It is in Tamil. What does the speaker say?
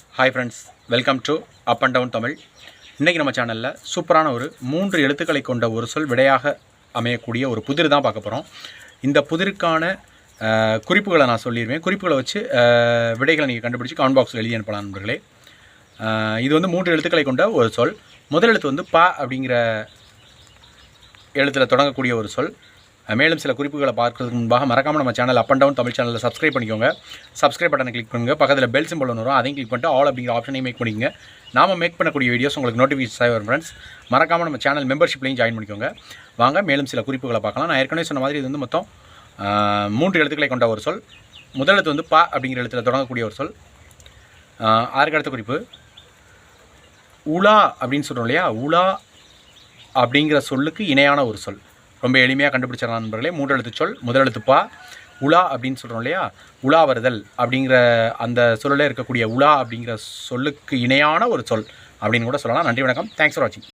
Hi friends welcome to up and down Tamil இன்றைக்கி நம்ம சேனலில் சூப்பரான ஒரு மூன்று எழுத்துக்களை கொண்ட ஒரு சொல் விடையாக அமையக்கூடிய ஒரு புதிர் தான் பார்க்க போகிறோம் இந்த புதிருக்கான குறிப்புகளை நான் சொல்லிடுவேன். குறிப்புகளை வச்சு விடைகளை நீங்கள் கண்டுபிடிச்சி கமெண்ட் பாக்ஸில் எழுதி அனுப்பலாம் நண்பர்களே. இது வந்து மூன்று எழுத்துக்களை கொண்ட ஒரு சொல். முதல் எழுத்து வந்து ப அப்படிங்கிற எழுத்தில் தொடங்கக்கூடிய ஒரு சொல். மேலும் சில குறிப்புகளை பார்க்கறதுக்கு முன்பாக மறக்காமல் நம்ம channel up and down Tamil சேனலில் சப்ஸ்கிரைப் பண்ணிக்கோங்க. சப்ஸ்கிரைப் பட்டனை கிளிக் பண்ணுங்கள் பக்கத்தில் பெல் சிம்பிள் ஒன்று வரும். அதையும் கிளிக் பண்ணிட்டு ஆல் அப்படிங்கிற ஆப்ஷனையும் மேக் பண்ணிக்கோங்க. நாம மேக் பண்ணக்கூடிய வீடியோஸ் உங்களுக்கு நோட்டிஃபிகேஷன் வரும் ஃப்ரெண்ட்ஸ் மறக்காமல் நம்ம சேனல் மெம்பர்ஷிப்லையும் ஜாயின் பண்ணிக்கோங்க. வாங்க மேலும் சில குறிப்புகளை பார்க்கலாம். நான் ஏற்கனவே சொன்ன மாதிரி இது வந்து மொத்தம் மூன்று எழுத்துக்களை கொண்ட ஒரு சொல். முதல் எழுத்து வந்து பா அப்படிங்கிற எழுத்தில் தொடங்கக்கூடிய ஒரு சொல். அஹ், ஆறுக்கு அடுத்த குறிப்பு. உலா அப்படின்னு சொல்கிறோம் இல்லையா? உலா அப்படிங்கிற சொல்லுக்கு இணையான ஒரு சொல். ரொம்ப எளிமையாக கண்டுபிடிச்சிடலாம் நண்பர்களே. மூன்று எழுத்து சொல். முதல் எழுத்து பா. உலா அப்படின்னு சொல்கிறோம் இல்லையா? உலா வருதல் அப்படிங்கிற அந்த சொல்லில் இருக்கக்கூடிய உலா அப்படிங்கிற சொல்லுக்கு இணையான ஒரு சொல் அப்படின்னு கூட சொல்லலாம். நன்றி வணக்கம். தேங்க்ஸ் ஃபார் வாட்சிங்